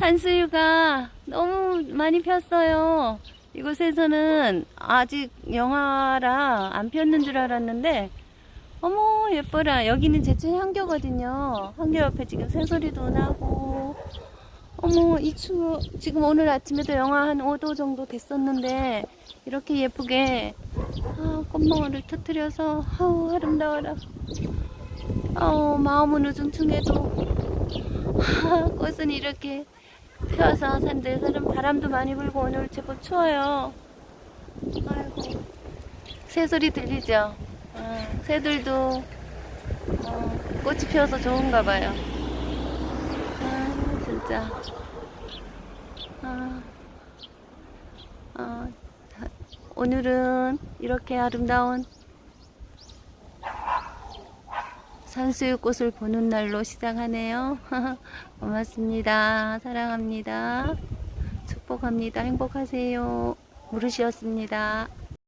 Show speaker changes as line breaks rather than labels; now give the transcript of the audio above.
산수유가 너무 많이 폈어요. 이곳에서는 아직 영화라 안 폈는 줄 알았는데, 어머, 예뻐라. 여기는 제천 향교거든요. 향교 옆에 지금 새소리도 나고, 어머, 이 추, 지금 오늘 아침에도 영하 한 5도 정도 됐었는데, 이렇게 예쁘게, 아, 꽃망울을 터뜨려서, 아우, 아름다워라. 아우, 마음은 우중충해도, 아, 꽃은 이렇게 펴서 산들산은 바람도 많이 불고 오늘 제법 추워요. 아이고, 새소리 들리죠? 아, 새들도 어, 꽃이 피어서 좋은가 봐요. 아, 진짜. 아, 아, 오늘은 이렇게 아름다운 산수유 꽃을 보는 날로 시작하네요. 고맙습니다. 사랑합니다. 축복합니다. 행복하세요. 무릇이었습니다.